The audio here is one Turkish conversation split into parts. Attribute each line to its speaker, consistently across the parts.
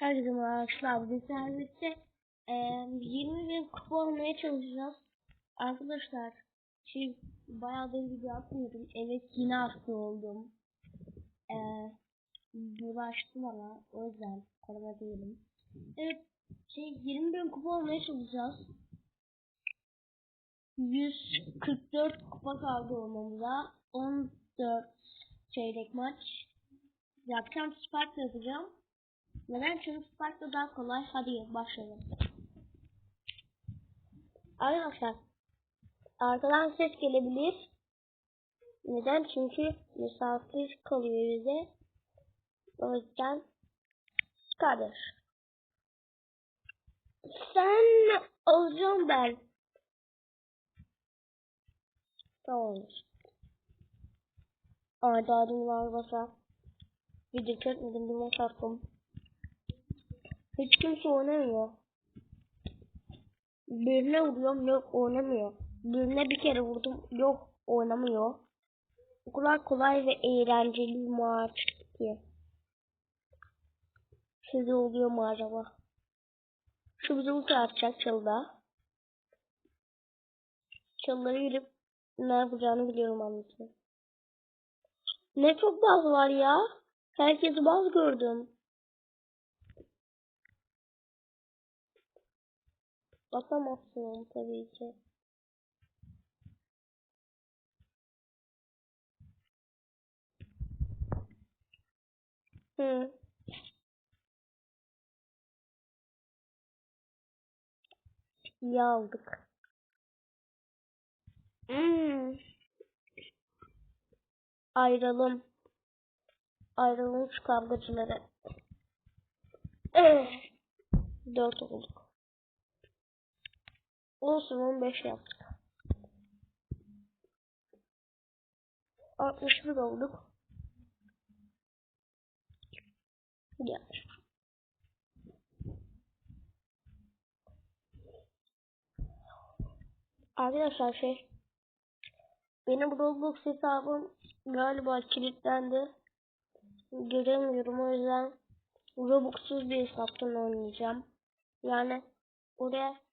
Speaker 1: Herkese merhaba arkadaşlar. Bugün serviste e, 20 bin kupa olmaya çalışacağız. Arkadaşlar şey bayağı da video atmıyordum. Evet yine hasta oldum. E, bulaştı bana. O yüzden korona değilim. Evet şey 20 bin kupa olmaya çalışacağız. 144 kupa kaldı olmamıza. 14 çeyrek maç. Yapacağım Spark yapacağım. Neden? Çünkü Spark'ta daha kolay. Hadi başlayalım. Arkadaşlar arkadan ses gelebilir. Neden? Çünkü misafir kalıyor bize. O yüzden kardeş. Sen alacağım ben. Tamamdır. Arda adım var basa. Video çekmedim bir maç attım. Hiç kimse oynamıyor. Birine vuruyorum yok oynamıyor. Birine bir kere vurdum yok oynamıyor. O kadar kolay ve eğlenceli maç ki. Size oluyor mu acaba? Şu bize ulti atacak çalıda. Çalıları girip ne yapacağını biliyorum anlatayım. Ne çok baz var ya. Herkesi baz gördüm. Basamazsın tabii ki. Hı. İyi aldık. Hmm. Ayrılım. Ayrılım şu kavgacıları. Eh. Dört olduk. Olsun 15 yaptık. 61 olduk. Gel. Arkadaşlar şey benim Roblox hesabım galiba kilitlendi. Göremiyorum o yüzden Robux'suz bir hesaptan oynayacağım. Yani oraya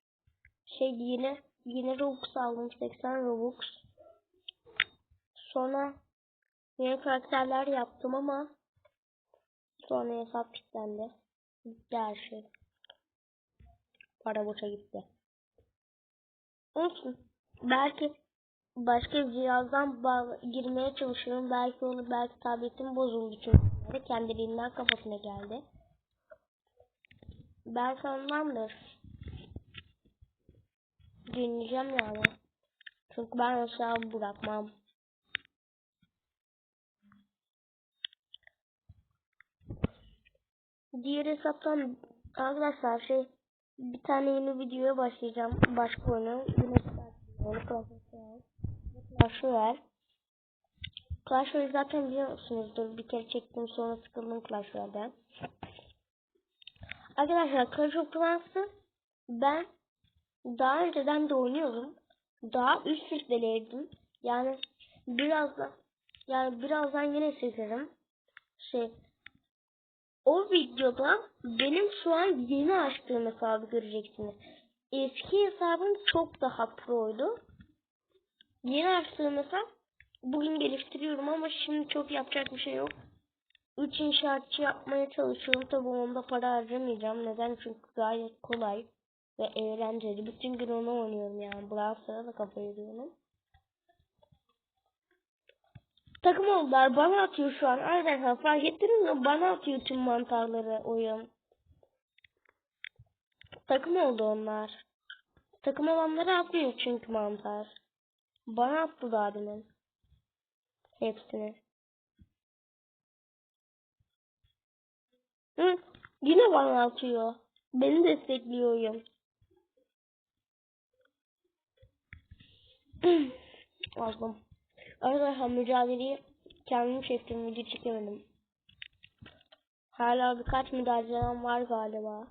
Speaker 1: şey yine yine Robux aldım 80 Robux. Sonra yeni karakterler yaptım ama sonra hesap kilitlendi. Gitti her şey. Para boşa gitti. Olsun. Belki başka bir cihazdan girmeye çalışıyorum. Belki onu belki tabletim bozuldu çünkü kendiliğinden kafasına geldi. Belki ondandır. Dinleyeceğim yani. Çünkü ben hesabı bırakmam. Diğer hesaptan arkadaşlar şey bir tane yeni videoya başlayacağım. Başka oyunu. Yine Royale. Clash Royale. Clash Royale zaten biliyorsunuzdur. Bir kere çektim sonra sıkıldım Clash Royale'den. Arkadaşlar Clash of Clans'ı ben daha önceden de oynuyordum. Daha üst rütbeliydim. Yani birazdan yani birazdan yine seçerim. Şey o videoda benim şu an yeni açtığım hesabı göreceksiniz. Eski hesabım çok daha proydu. Yeni açtığım hesap bugün geliştiriyorum ama şimdi çok yapacak bir şey yok. 3 inşaatçı yapmaya çalışıyorum. Tabi onda para harcamayacağım. Neden? Çünkü gayet kolay ve eğlenceli. Bütün gün onu oynuyorum yani. Brawl da kafa ediyorum. Takım oldular. Bana atıyor şu an. Arkadaşlar fark ettiniz mi? Bana atıyor tüm mantarları oyun. Takım oldu onlar. Takım olanları atmıyor çünkü mantar. Bana attı daha demin. Hepsini. Hı, yine bana atıyor. Beni destekliyor oyun. Aldım. Arkadaşlar mücadeleyi kendim çektim. Video çekemedim. Hala birkaç mücadelem var galiba.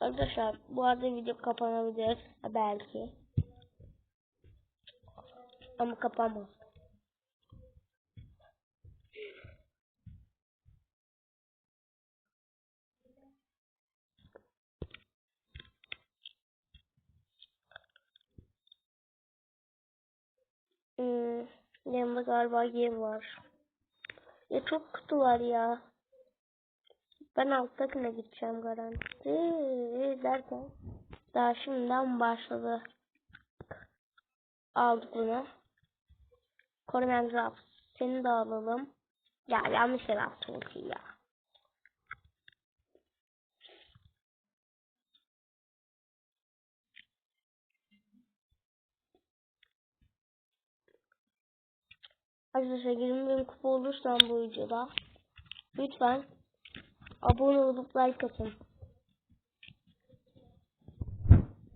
Speaker 1: Arkadaşlar bu arada video kapanabilir. Belki. Ama kapanmaz. Yanımda galiba yer var. Ya çok kutu var ya. Ben alttakine gideceğim garanti derken daha şimdiden başladı. Aldık bunu. Koremen Graf. Seni de alalım. Ya yanlış yere attım ki ya. Arkadaşlar 20 bin kupa olursam bu videoda lütfen abone olup like atın.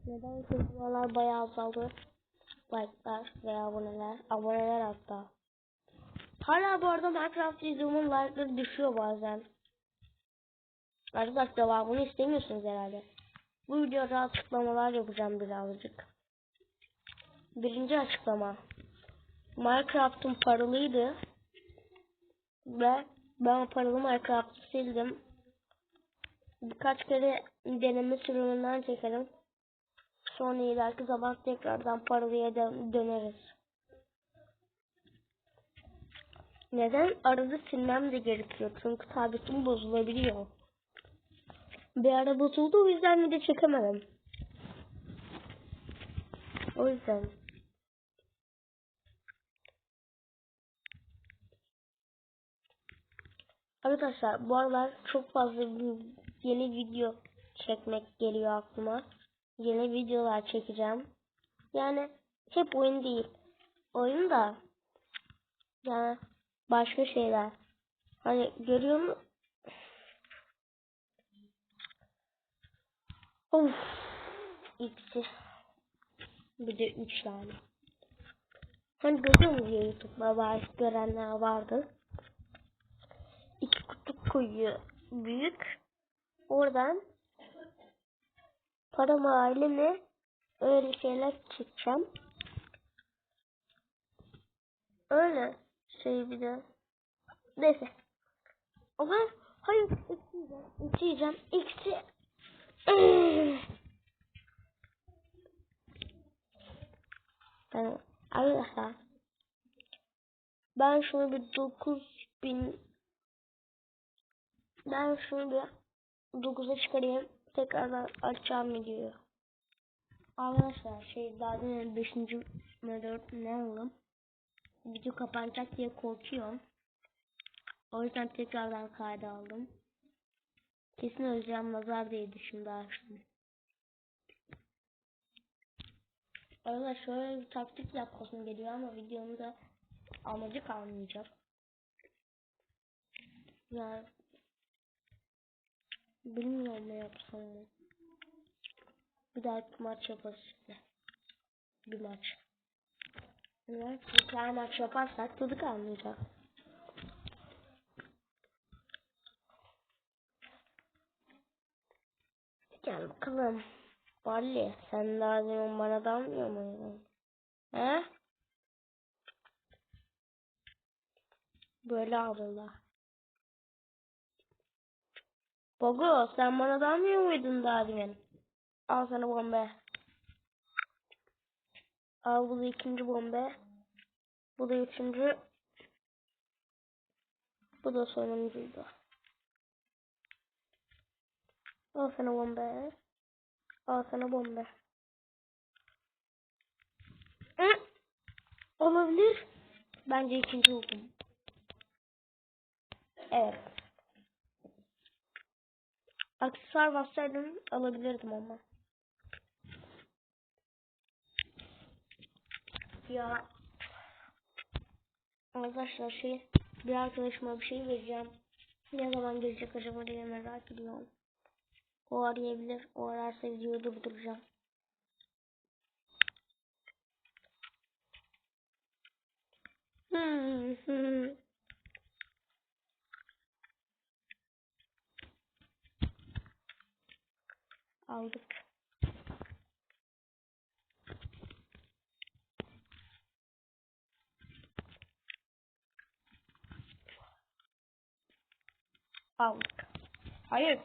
Speaker 1: Neden kupalar bayağı azaldı? Like'lar ve aboneler. Aboneler hatta. Hala bu arada Minecraft videomun like'ları düşüyor bazen. Arkadaşlar bunu istemiyorsunuz herhalde. Bu videoda açıklamalar yapacağım birazcık. Birinci açıklama. Minecraft'ım paralıydı. Ve ben paralı Minecraft'ı sildim. Birkaç kere deneme sürümünden çekerim. Sonra ileriki zaman tekrardan paralıya dön döneriz. Neden? Arada silmem de gerekiyor. Çünkü tabitim bozulabiliyor. Bir ara bozuldu o yüzden de çekemedim. O yüzden. Arkadaşlar bu aralar çok fazla yeni video çekmek geliyor aklıma. Yeni videolar çekeceğim. Yani hep oyun değil. Oyun da yani başka şeyler. Hani görüyor musun? Of. İkisi. Bir de üç tane. Hani görüyor musun YouTube'da var, görenler vardı. Koyuyor. Büyük. Oradan paramı aileme öyle şeyler çekeceğim. Öyle şey bir de. Neyse. Ama hayır içeceğim. İçeceğim. İkisi. Ben arkadaşlar ben şunu bir 9000 ben şunu bir 9'a çıkarayım. Tekrardan açacağım videoyu. Arkadaşlar şey daha demin 5. ne 4 ne oğlum? Video kapanacak diye korkuyorum. O yüzden tekrardan kayda aldım. Kesin öleceğim nazar değdi şimdi açtım. Arada şöyle bir taktik yapmasın geliyor ama videonun da amacı kalmayacak. Yani bilmiyorum ne yapsam mı. Bir dahaki maç yaparız işte. Bir maç. Evet, bir tane maç yaparsak tadı kalmayacak. Gel bakalım. Balli sen daha demin bana dalmıyor muydun? He? Böyle alırlar. Bogo sen bana dalmıyor muydun daha demin? Al sana bombe. Al bu da ikinci bombe. Bu da üçüncü. Bu da sonuncuydu. Al sana bombe. Al sana bombe. Hı? Olabilir. Bence ikinci oldum. Evet. Aksesuar bassaydım alabilirdim ama. Ya arkadaşlar şey bir arkadaşıma bir şey vereceğim. Ne zaman gelecek acaba diye merak ediyorum. O arayabilir. O ararsa videoyu durduracağım. Hmm, hmm. Aldık. Aldık. Hayır.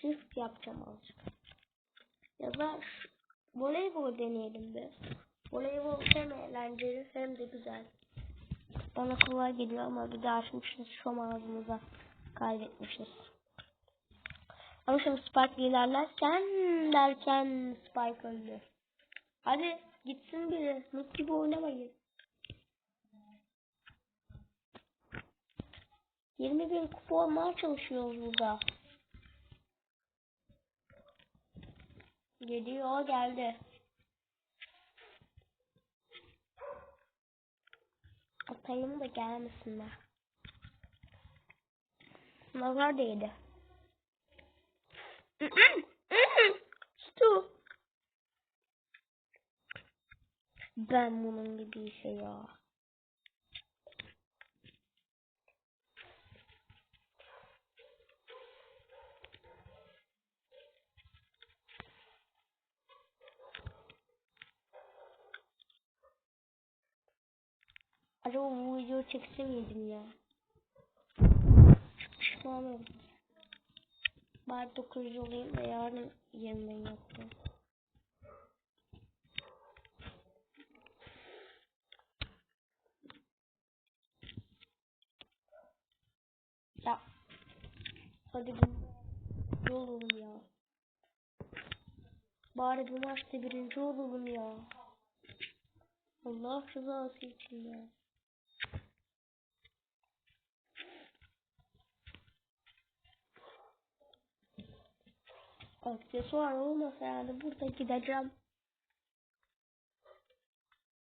Speaker 1: Sirk yapacağım azıcık. Ya da voleybol deneyelim bir. Voleybol hem eğlenceli hem de güzel. Bana kolay geliyor ama bir de açmışız şom ağzımıza kaybetmişiz. Ama şimdi Spike ilerlersen derken Spike öldü. Hadi gitsin biri. Noob gibi oynamayın. 20 bin kupa olmaya çalışıyoruz burada. Geliyor geldi. Atayım da gelmesinler. Nazar değdi. Stu. Ben bunun gibi bir şey ya. Acaba bu videoyu çekse miydim ya? Pişman oldum. Bari 900 olayım da yarın yeniden yapayım. Ya. Hadi bu yol ya. Bari bu maçta birinci olalım ya. Allah rızası için ya. Aksesuar olmasa yani burada gideceğim.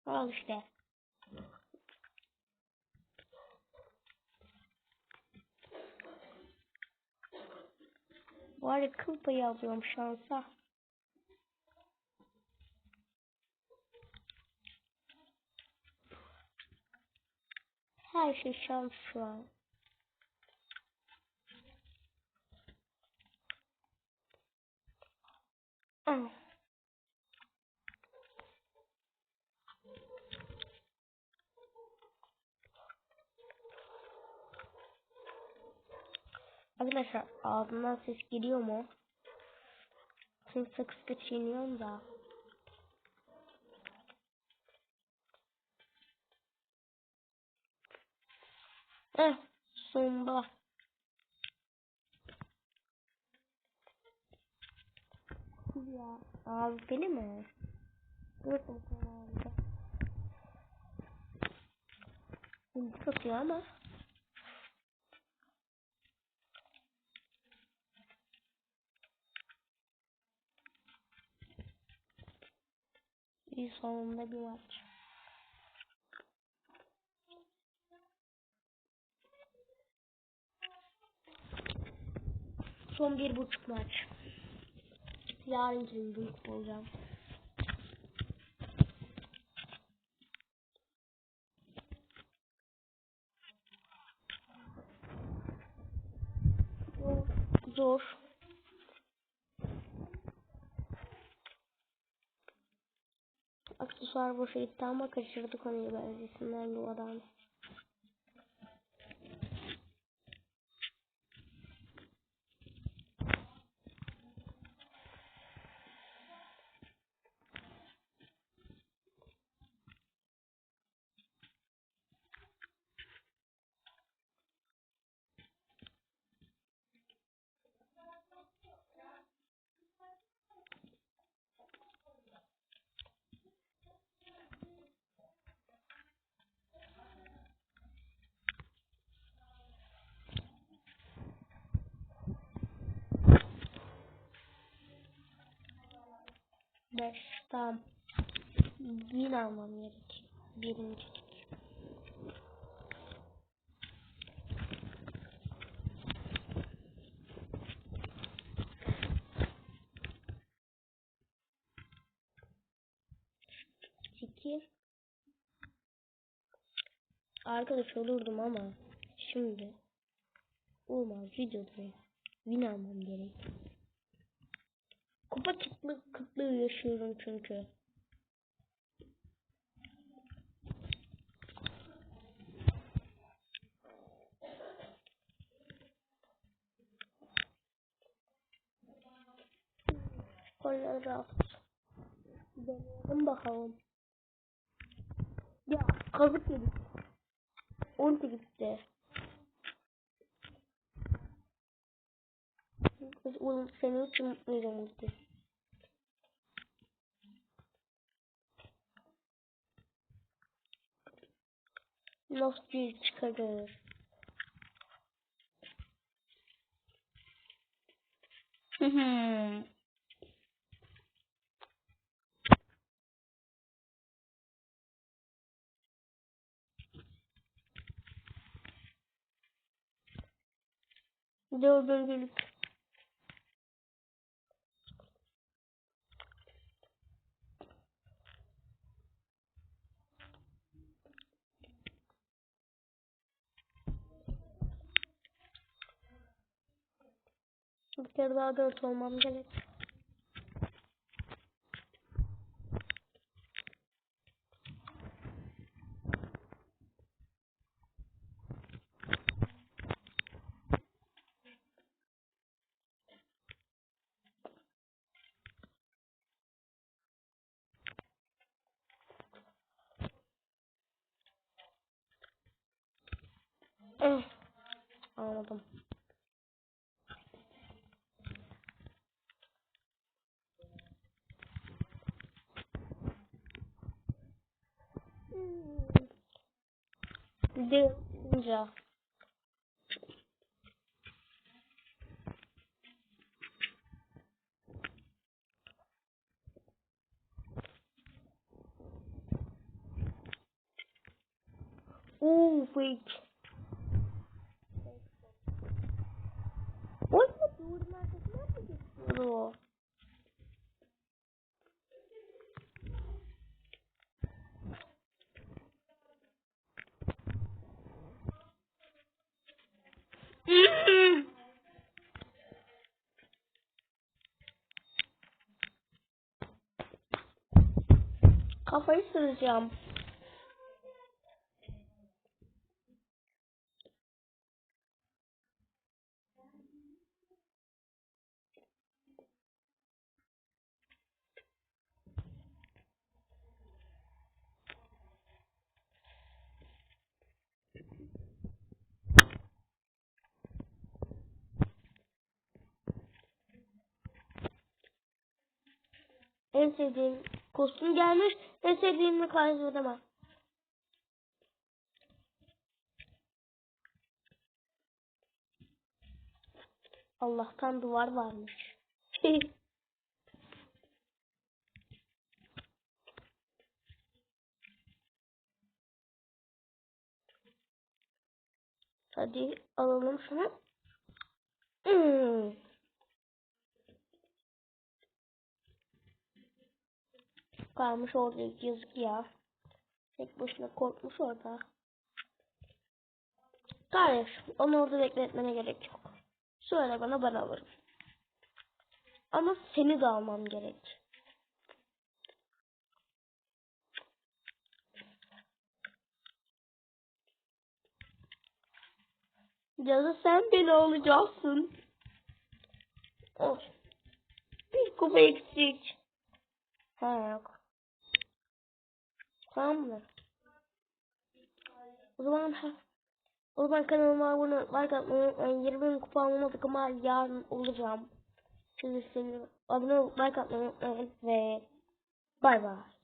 Speaker 1: Al işte. Bari kıl payı alıyorum şansa. Her şey şans şu an. Ah. Arkadaşlar ağzımdan ses geliyor mu? Sık sık çiğniyorum da. Eh sonunda. Ya abi mi? Dur bakalım abi. Şimdi satıyor ama. İyi sonunda bir maç. Son bir buçuk maç. Yarın için büyük olacağım. Zor. Aksesuar boşa gitti ama kaçırdık onu benzesinden yuvadan. Beş. Tamam. Bin almam gerek. Birinci. İki. Arkadaş olurdum ama şimdi olmaz videoda win almam gerek. Kupa kıtlığı, kıtlığı yaşıyorum çünkü. Colorado. Deneyelim bakalım. Ya kazık yedik. Ulti gitti. Biz ulti senin için mutluyum ulti. Nasıl çıkarır? Hı hı. Dördüncülük. Daha dört olmam gerek. Eh, de unca. Ooh, wait. Ось натурна, так не буде Kafayı sıracağım. En sevdiğim kostüm gelmiş. En sevdiğimle kaybedemem. Allah'tan duvar varmış. Hadi alalım şunu. Hmm. Kalmış orada yazık ya. Tek başına korkmuş orada. Kardeş onu orada bekletmene gerek yok. Söyle bana ben alırım. Ama seni de almam gerek. Cadı sen beni alacaksın. Olsun. Bir kupa eksik. Ha yok. Tamam mı? O zaman o zaman kanalıma abone like atmayı unutmayın. 20 bin kupa almadık ama yarın olacağım. Sizi seviyorum. Abone like atmayı unutmayın ve bay bay.